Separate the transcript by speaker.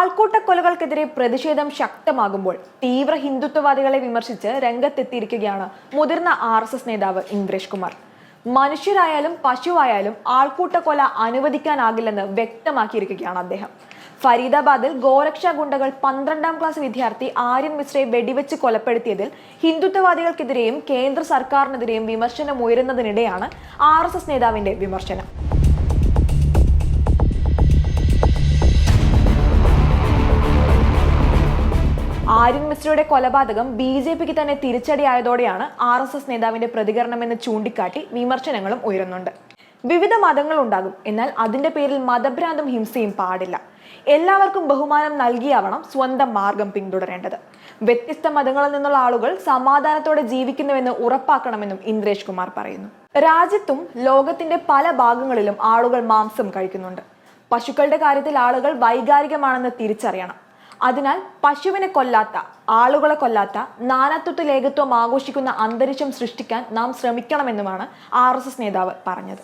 Speaker 1: ആൾക്കൂട്ടക്കൊലകൾക്കെതിരെ പ്രതിഷേധം ശക്തമാകുമ്പോൾ തീവ്ര ഹിന്ദുത്വവാദികളെ വിമർശിച്ച് രംഗത്തെത്തിയിരിക്കുകയാണ് മുതിർന്ന ആർ എസ് എസ് നേതാവ് ഇന്ദ്രേഷ് കുമാർ. മനുഷ്യരായാലും പശുവായാലും ആൾക്കൂട്ടക്കൊല അനുവദിക്കാനാകില്ലെന്ന് വ്യക്തമാക്കിയിരിക്കുകയാണ് അദ്ദേഹം. ഫരീദാബാദിൽ ഗോരക്ഷാ ഗുണ്ടകൾ പന്ത്രണ്ടാം ക്ലാസ് വിദ്യാർത്ഥി ആര്യൻ മിശ്രയെ വെടിവെച്ച് കൊലപ്പെടുത്തിയതിൽ ഹിന്ദുത്വവാദികൾക്കെതിരെയും കേന്ദ്ര സർക്കാരിനെതിരെയും വിമർശനം ഉയരുന്നതിനിടെയാണ് ആർ നേതാവിന്റെ വിമർശനം. ആര്യൻ മിശ്രയുടെ കൊലപാതകം ബി ജെ പിക്ക് തന്നെ തിരിച്ചടിയായതോടെയാണ് ആർ എസ് എസ് നേതാവിന്റെ പ്രതികരണമെന്ന് ചൂണ്ടിക്കാട്ടി വിമർശനങ്ങളും ഉയരുന്നുണ്ട്. വിവിധ മതങ്ങൾ ഉണ്ടാകും. എന്നാൽ അതിന്റെ പേരിൽ മതഭ്രാന്തും ഹിംസയും പാടില്ല. എല്ലാവർക്കും ബഹുമാനം നൽകിയാവണം സ്വന്തം മാർഗം പിന്തുടരേണ്ടത്. വ്യത്യസ്ത മതങ്ങളിൽ നിന്നുള്ള ആളുകൾ സമാധാനത്തോടെ ജീവിക്കുന്നുവെന്ന് ഉറപ്പാക്കണമെന്നും ഇന്ദ്രേഷ് കുമാർ പറയുന്നു. രാജ്യത്തും ലോകത്തിന്റെ പല ഭാഗങ്ങളിലും ആളുകൾ മാംസം കഴിക്കുന്നുണ്ട്. പശുക്കളുടെ കാര്യത്തിൽ ആളുകൾ വൈകാരികമാണെന്ന് തിരിച്ചറിയണം. അതിനാൽ പശുവിനെ കൊല്ലാത്ത ആളുകളെ കൊല്ലാത്ത നാനാത്വത്വ ലേഖത്വം ആഘോഷിക്കുന്ന അന്തരീക്ഷം സൃഷ്ടിക്കാൻ നാം ശ്രമിക്കണമെന്നുമാണ് ആർ നേതാവ് പറഞ്ഞത്.